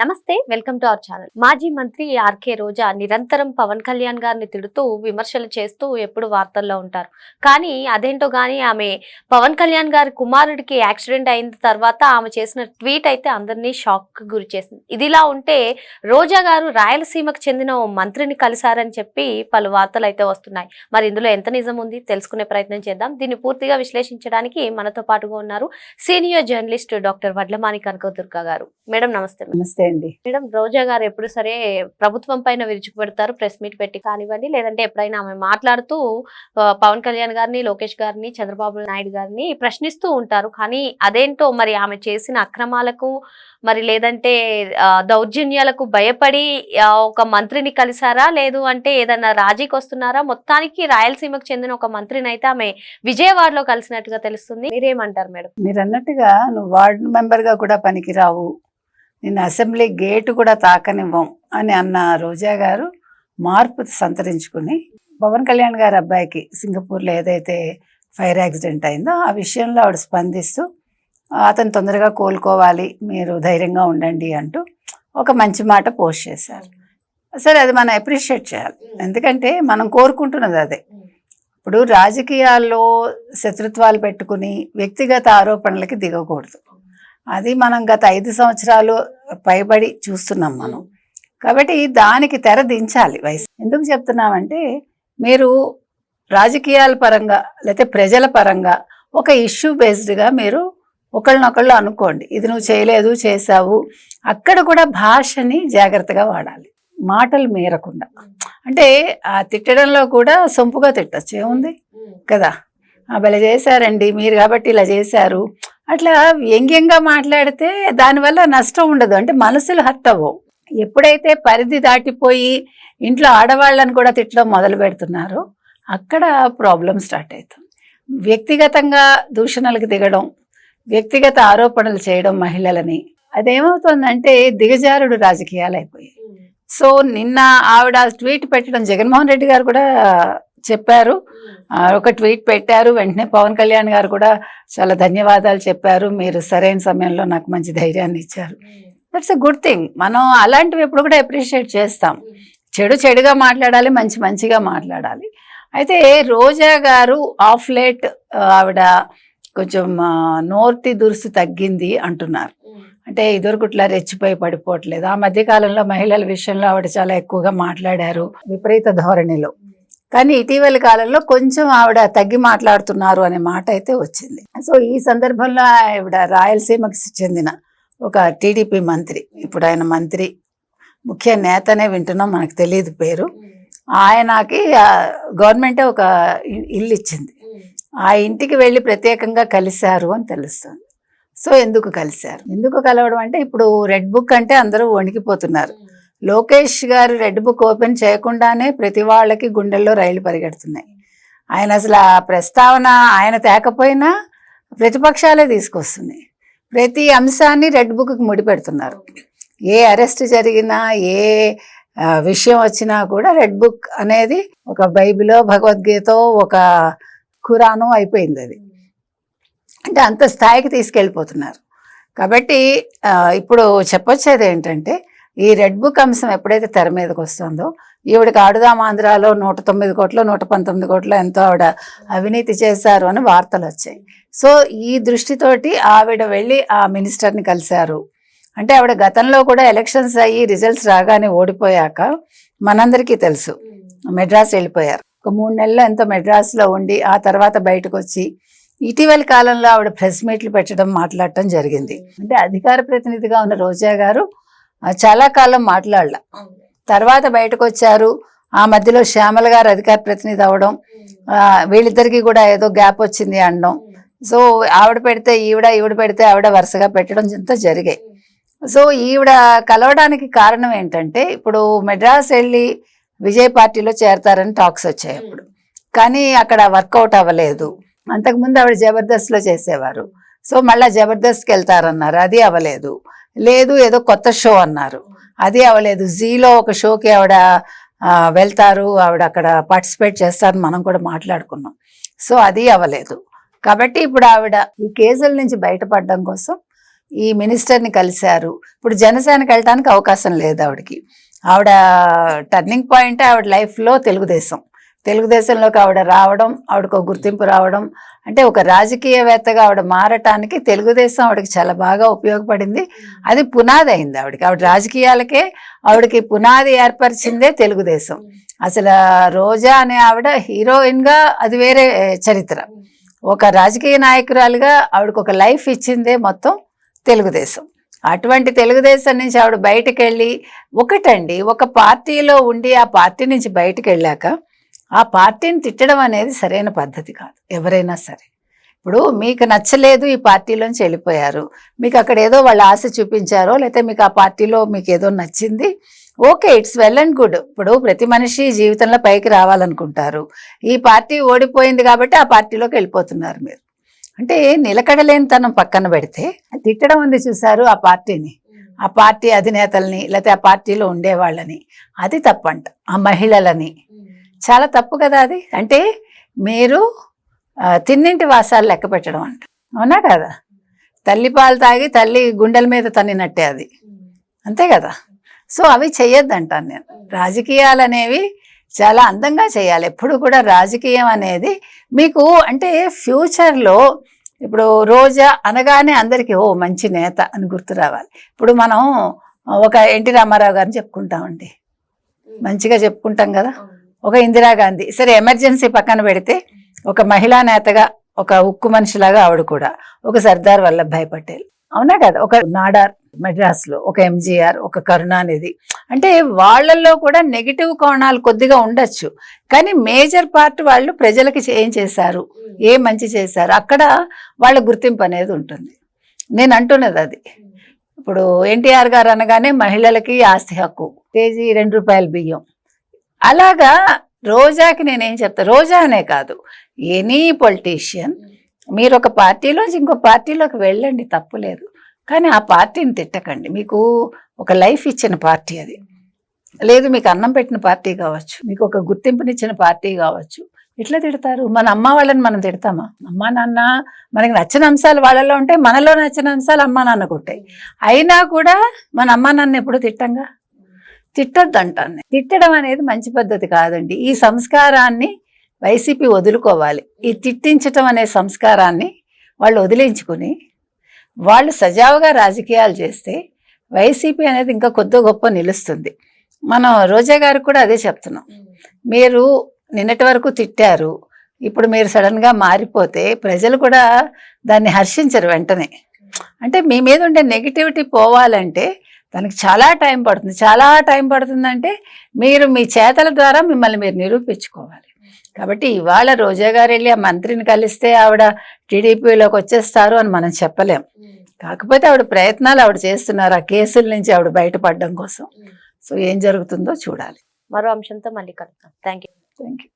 నమస్తే welcome to our channel. మాజీ మంత్రి ఆర్కే రోజా నిరంతరం పవన్ కళ్యాణ్ గారిని తిడుతూ విమర్శలు చేస్తూ ఎప్పుడు వార్తల్లో ఉంటారు. కానీ అదేంటో కానీ ఆమె పవన్ కళ్యాణ్ గారి కుమారుడికి యాక్సిడెంట్ అయిన తర్వాత ఆమె చేసిన ట్వీట్ అయితే అందరినీ షాక్ గురి చేసింది. ఇదిలా ఉంటే రోజా గారు రాయలసీమకు చెందిన ఓ మంత్రిని కలిశారని చెప్పి పలు వార్తలు అయితే వస్తున్నాయి. మరి ఇందులో ఎంత నిజం ఉంది తెలుసుకునే ప్రయత్నం చేద్దాం. దీన్ని పూర్తిగా విశ్లేషించడానికి మనతో పాటుగా ఉన్నారు senior journalist doctor Vadlamani Kanakadurga garu. Madam నమస్తే. నమస్తే. అండి మేడం రోజా గారు ఎప్పుడు సరే ప్రభుత్వం పైన విరుచుకుపెడతారు ప్రెస్ మీట్ పెట్టి కానివ్వండి లేదంటే ఎప్పుడైనా ఆమె మాట్లాడుతూ పవన్ కళ్యాణ్ గారిని లోకేష్ గారిని చంద్రబాబు నాయుడు గారిని ప్రశ్నిస్తూ ఉంటారు. కానీ అదేంటో మరి ఆమె చేసిన అక్రమాలకు మరి లేదంటే దౌర్జన్యాలకు భయపడి ఒక మంత్రిని కలిసారా లేదు అంటే ఏదన్నా రాజీకి వస్తున్నారా? మొత్తానికి రాయలసీమకు చెందిన ఒక మంత్రిని అయితే ఆమె విజయవాడలో కలిసినట్టుగా తెలుస్తుంది. మీరేమంటారు మేడం? మీరు అన్నట్టుగా నువ్వు వార్డు మెంబర్గా కూడా పనికిరావు. నేను అసెంబ్లీ గేటు కూడా తాకనివ్వం అని అన్న రోజా గారు మార్పు సంతరించుకుని పవన్ కళ్యాణ్ గారి అబ్బాయికి సింగపూర్లో ఏదైతే ఫైర్ యాక్సిడెంట్ అయిందో ఆ విషయంలో ఆవిడ స్పందిస్తూ అతను తొందరగా కోలుకోవాలి మీరు ధైర్యంగా ఉండండి అంటూ ఒక మంచి మాట పోస్ట్ చేశారు. సరే అది మనం అప్రిషియేట్ చేయాలి. ఎందుకంటే మనం కోరుకుంటున్నది అదే. ఇప్పుడు రాజకీయాల్లో శత్రుత్వాలు పెట్టుకుని వ్యక్తిగత ఆరోపణలకి దిగకూడదు. అది మనం గత ఐదు సంవత్సరాలు పైబడి చూస్తున్నాం మనం. కాబట్టి దానికి తెర దించాలి వయసు. ఎందుకు చెప్తున్నామంటే మీరు రాజకీయాల పరంగా లేకపోతే ప్రజల పరంగా ఒక ఇష్యూ బేస్డ్గా మీరు ఒకళ్ళనొకళ్ళు అనుకోండి. ఇది నువ్వు చేయలేదు చేసావు అక్కడ కూడా భాషని జాగ్రత్తగా వాడాలి. మాటలు మీరకుండా. అంటే ఆ తిట్టడంలో కూడా సొంపుగా తిట్టచ్చు. ఏముంది? కదా? భలే చేశారండి. మీరు కాబట్టి ఇలా చేశారు. అట్లా వ్యంగ్యంగా మాట్లాడితే దానివల్ల నష్టం ఉండదు. అంటే మనసులు హర్ట్ అవ్వవు. ఎప్పుడైతే పరిధి దాటిపోయి ఇంట్లో ఆడవాళ్ళని కూడా తిట్టడం మొదలు పెడుతున్నారో అక్కడ ప్రాబ్లం స్టార్ట్ అవుతుంది. వ్యక్తిగతంగా దూషణలకు దిగడం వ్యక్తిగత ఆరోపణలు చేయడం మహిళలని అదేమవుతుందంటే దిగజారుడు రాజకీయాలు అయిపోయాయి. సో నిన్న ఆవిడ ట్వీట్ పెట్టడం జగన్మోహన్ రెడ్డి గారు కూడా చెప్పారు. ఒక ట్వీట్ పెట్టారు. వెంటనే పవన్ కళ్యాణ్ గారు కూడా చాలా ధన్యవాదాలు చెప్పారు. మీరు సరైన సమయంలో నాకు మంచి ధైర్యాన్ని ఇచ్చారు. దట్స్ ఎ గుడ్ థింగ్ మనం అలాంటివి ఎప్పుడు కూడా అప్రిషియేట్ చేస్తాం. చెడు చెడుగా మాట్లాడాలి మంచి మంచిగా మాట్లాడాలి. అయితే రోజా గారు ఆఫ్ లేట్ ఆవిడ కొంచెం నోర్తి దురుసు తగ్గింది అంటున్నారు. అంటే ఇదివరకు ఇట్లా రెచ్చిపోయి పడిపోవట్లేదు. ఆ మధ్య కాలంలో మహిళల విషయంలో ఆవిడ చాలా ఎక్కువగా మాట్లాడారు. విపరీత ధోరణిలో. కానీ ఇటీవల కాలంలో కొంచెం ఆవిడ తగ్గి మాట్లాడుతున్నారు అనే మాట అయితే వచ్చింది. సో ఈ సందర్భంలో ఆవిడ రాయలసీమకి చెందిన ఒక టీడీపీ మంత్రి ఇప్పుడు ఆయన మంత్రి ముఖ్య నేతనే వింటున్నాం మనకు తెలియదు పేరు. ఆయనకి గవర్నమెంటే ఒక ఇల్లు ఇచ్చింది. ఆ ఇంటికి వెళ్ళి ప్రత్యేకంగా కలిశారు అని తెలుస్తుంది. సో ఎందుకు కలిశారు? ఎందుకు కలవడం అంటే ఇప్పుడు రెడ్ బుక్ అంటే అందరూ వణికిపోతున్నారు. లోకేష్ గారు రెడ్ బుక్ ఓపెన్ చేయకుండానే ప్రతి వాళ్ళకి గుండెల్లో రైలు పరిగెడుతున్నాయి. ఆయన అసలు ఆ ప్రస్తావన ఆయన తేకపోయినా ప్రతిపక్షాలే తీసుకొస్తున్నాయి ప్రతి అంశాన్ని రెడ్ బుక్కి ముడిపెడుతున్నారు ఏ అరెస్ట్ జరిగినా ఏ విషయం వచ్చినా కూడా రెడ్ బుక్ అనేది ఒక బైబిలో భగవద్గీత ఒక ఖురాను అయిపోయింది అది. అంటే అంత స్థాయికి తీసుకెళ్ళిపోతున్నారు. కాబట్టి ఇప్పుడు చెప్పొచ్చేది ఏంటంటే ఈ రెడ్ బుక్ అంశం ఎప్పుడైతే తెర మీదకి వస్తుందో ఈవిడికి ఆడుదాం ఆంధ్రాలో నూట తొమ్మిది కోట్లు నూట పంతొమ్మిది కోట్లు ఎంతో ఆవిడ అవినీతి చేశారు అని వార్తలు వచ్చాయి. సో ఈ దృష్టితోటి ఆవిడ వెళ్ళి ఆ మినిస్టర్ని కలిశారు. అంటే ఆవిడ గతంలో కూడా ఎలక్షన్స్ అయ్యి రిజల్ట్స్ రాగానే ఓడిపోయాక మనందరికీ తెలుసు మెడ్రాస్ వెళ్ళిపోయారు. ఒక మూడు నెలలు ఎంతో మెడ్రాస్లో ఉండి ఆ తర్వాత బయటకు వచ్చి ఇటీవల కాలంలో ఆవిడ ప్రెస్ మీట్లు పెట్టడం మాట్లాడటం జరిగింది. అంటే అధికార ప్రతినిధిగా ఉన్న రోజా గారు చాలా కాలం మాట్లాడల. తర్వాత బయటకు వచ్చారు ఆ మధ్యలో శ్యామల గారు అధికార ప్రతినిధి అవడం వీళ్ళిద్దరికి కూడా ఏదో గ్యాప్ వచ్చింది అనడం. సో ఆవిడ పెడితే ఈవిడ ఈవిడ పెడితే ఆవిడ వరుసగా పెట్టడం ఇంత జరిగాయి. సో ఈవిడ కలవడానికి కారణం ఏంటంటే ఇప్పుడు మెడ్రాస్ వెళ్ళి విజయ్ పార్టీలో చేరతారని టాక్స్ వచ్చాయి అప్పుడు. కానీ అక్కడ వర్కౌట్ అవ్వలేదు. అంతకుముందు ఆవిడ జబర్దస్త్లో చేసేవారు. సో మళ్ళీ జబర్దస్త్కి వెళ్తారన్నారు. అది అవ్వలేదు. లేదు ఏదో కొత్త షో అన్నారు. అది అవ్వలేదు. జీలో ఒక షోకి ఆవిడ వెళ్తారు. ఆవిడ అక్కడ పార్టిసిపేట్ చేస్తారని మనం కూడా మాట్లాడుకున్నాం. సో అది అవ్వలేదు. కాబట్టి ఇప్పుడు ఆవిడ ఈ కేసుల నుంచి బయటపడడం కోసం ఈ మినిస్టర్ని కలిశారు. ఇప్పుడు జనసేనకి వెళ్ళడానికి అవకాశం లేదు ఆవిడకి. ఆవిడ టర్నింగ్ పాయింట్ ఆవిడ లైఫ్లో తెలుగుదేశం. తెలుగుదేశంలోకి ఆవిడ రావడం ఆవిడకు గుర్తింపు రావడం అంటే ఒక రాజకీయవేత్తగా ఆవిడ మారటానికి తెలుగుదేశం ఆవిడకి చాలా బాగా ఉపయోగపడింది. అది పునాది అయింది ఆవిడకి. ఆవిడ రాజకీయాలకే ఆవిడకి పునాది ఏర్పరిచిందే తెలుగుదేశం. అసలు రోజా అనే ఆవిడ హీరోయిన్గా అది వేరే చరిత్ర. ఒక రాజకీయ నాయకురాలుగా ఆవిడకు ఒక లైఫ్ ఇచ్చిందే మొత్తం తెలుగుదేశం. అటువంటి తెలుగుదేశం నుంచి ఆవిడ బయటకు వెళ్ళి ఒకటండి ఒక పార్టీలో ఉండి ఆ పార్టీ నుంచి బయటకు వెళ్ళాక ఆ పార్టీని తిట్టడం అనేది సరైన పద్ధతి కాదు. ఎవరైనా సరే. ఇప్పుడు మీకు నచ్చలేదు ఈ పార్టీలోంచి వెళ్ళిపోయారు. మీకు అక్కడ ఏదో వాళ్ళ ఆశ చూపించారో లేకపోతే మీకు ఆ పార్టీలో మీకు ఏదో నచ్చింది okay it's well and good. ఇప్పుడు ప్రతి మనిషి జీవితంలో పైకి రావాలనుకుంటారు. ఈ పార్టీ ఓడిపోయింది కాబట్టి ఆ పార్టీలోకి వెళ్ళిపోతున్నారు మీరు. అంటే నిలకడలేనితనం పక్కన పెడితే తిట్టడం ఉంది చూసారు ఆ పార్టీని. ఆ పార్టీ అధినేతల్ని లేకపోతే ఆ పార్టీలో ఉండేవాళ్ళని. అది తప్పంట. ఆ మహిళలని. చాలా తప్పు కదా అది. అంటే మీరు తిన్నింటి వాసాలు లెక్క పెట్టడం అంట. అవునా కదా? తల్లి పాలు తాగి తల్లి గుండెల మీద తన్నినట్టే అది. అంతే కదా? సో అవి చెయ్యొద్దంటాను నేను. రాజకీయాలు అనేవి చాలా అందంగా చేయాలి ఎప్పుడు కూడా రాజకీయం అనేది మీకు అంటే ఫ్యూచర్లో ఇప్పుడు రోజా అనగానే అందరికీ ఓ మంచి నేత అని గుర్తు రావాలి. ఇప్పుడు మనం ఒక ఎన్టీ రామారావు గారిని చెప్పుకుంటామండి. మంచిగా చెప్పుకుంటాం కదా? ఒక ఇందిరాగాంధీ సరే ఎమర్జెన్సీ పక్కన పెడితే ఒక మహిళా నేతగా ఒక ఉక్కు మనిషిలాగా ఆవిడ కూడా ఒక సర్దార్ వల్లభాయ్ పటేల్. అవునా కదా ఒక నాడార్ మెడ్రాస్లో ఒక ఎంజీఆర్ ఒక కరుణానిధి. అంటే వాళ్ళల్లో కూడా నెగిటివ్ కోణాలు కొద్దిగా ఉండొచ్చు. కానీ మేజర్ పార్ట్ వాళ్ళు ప్రజలకి ఏం చేశారు? ఏ మంచి చేశారు? అక్కడ వాళ్ళ గుర్తింపు అనేది ఉంటుంది. నేను అంటున్నది అది. ఇప్పుడు ఎన్టీఆర్ గారు అనగానే మహిళలకి ఆస్తి హక్కు. కేజీ రెండు రూపాయల బియ్యం. అలాగా రోజాకి నేనేం చెప్తా? రోజా అనే కాదు. ఎనీ పొలిటీషియన్ మీరు ఒక పార్టీలోంచి ఇంకో పార్టీలోకి వెళ్ళండి తప్పులేదు కానీ ఆ పార్టీని తిట్టకండి. మీకు ఒక లైఫ్ ఇచ్చిన పార్టీ అది. లేదు మీకు అన్నం పెట్టిన పార్టీ కావచ్చు మీకు ఒక గుర్తింపునిచ్చిన పార్టీ కావచ్చు. ఎట్లా తిడతారు? మన అమ్మ వాళ్ళని మనం తిడతామా? అమ్మ నాన్న మనకి నచ్చిన అంశాలు వాళ్ళలో ఉంటాయి మనలో నచ్చిన అంశాలు అమ్మా నాన్నకు ఉంటాయి అయినా కూడా మన అమ్మా నాన్న ఎప్పుడు తిట్టంగా? తిట్టద్దు అంటాను తిట్టడం అనేది మంచి పద్ధతి కాదండి. ఈ సంస్కారాన్ని వైసీపీ వదులుకోవాలి. ఈ తిట్టించటం అనే సంస్కారాన్ని వాళ్ళు వదిలించుకుని వాళ్ళు సజావుగా రాజకీయాలు చేస్తే వైసీపీ అనేది ఇంకా కొద్ది గొప్ప నిలుస్తుంది. మనం రోజా గారికి కూడా అదే చెప్తున్నాం. మీరు నిన్నటి వరకు తిట్టారు. ఇప్పుడు మీరు సడన్గా మారిపోతే ప్రజలు కూడా దాన్ని హర్షించరు వెంటనే. అంటే మీ మీద ఉండే నెగిటివిటీ పోవాలంటే దానికి చాలా టైం పడుతుంది. చాలా టైం పడుతుందంటే మీరు మీ చేతల ద్వారా మిమ్మల్ని మీరు నిరూపించుకోవాలి. కాబట్టి ఇవాళ రోజా గారు వెళ్ళి ఆ మంత్రిని కలిస్తే ఆవిడ టీడీపీలోకి వచ్చేస్తారు అని మనం చెప్పలేం. కాకపోతే ఆవిడ ప్రయత్నాలు ఆవిడ చేస్తున్నారు. ఆ కేసుల నుంచి ఆవిడ బయటపడడం కోసం. సో ఏం జరుగుతుందో చూడాలి. మరో అంశంతో మళ్ళీ కలుద్దాం. Thank you thank you